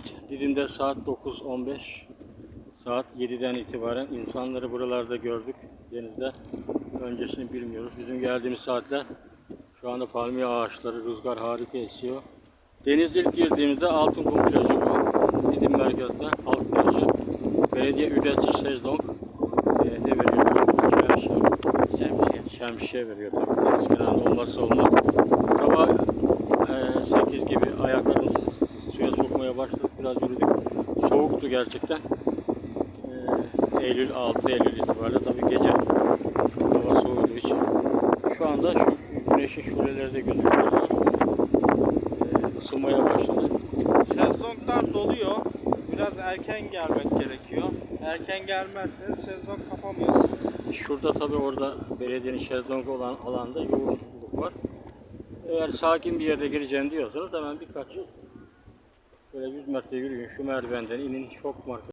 Evet, Didim'de saat 9.15. Saat 7'den itibaren insanları buralarda gördük denizde. Öncesini bilmiyoruz. Bizim geldiğimiz saatler şu anda palmiye ağaçları, rüzgar harika esiyor. Denizde ilk girdiğimizde Altınkum plajı bu. Didim merkezde halk plajı. Belediye ücretsiz sezon e, ne veriyor? Şemsiye. Şemsiye. Şemsiye veriyor tabii. Deniz kenarında olmazsa olmaz. Sabah e, 8 gibi ayaklarımızı suya sokmaya başladık. Biraz yürüdük. Soğuktu gerçekten. E, Eylül 6 Eylül itibariyle tabii gece hava soğuduğu için. Şu anda şu güneşin şuleleri de gözüküyor. E, ısınmaya başladı. Şezlonglar doluyor. Biraz erken gelmek gerekiyor. Erken gelmezseniz şezlong kapamıyorsunuz. Şurada tabii orada belediyenin şezlongu olan alanda yoğunluk var. Eğer sakin bir yerde gireceğim diyorsanız hemen birkaç böyle 100 metre yürüyün şu merdivenden inin çok marka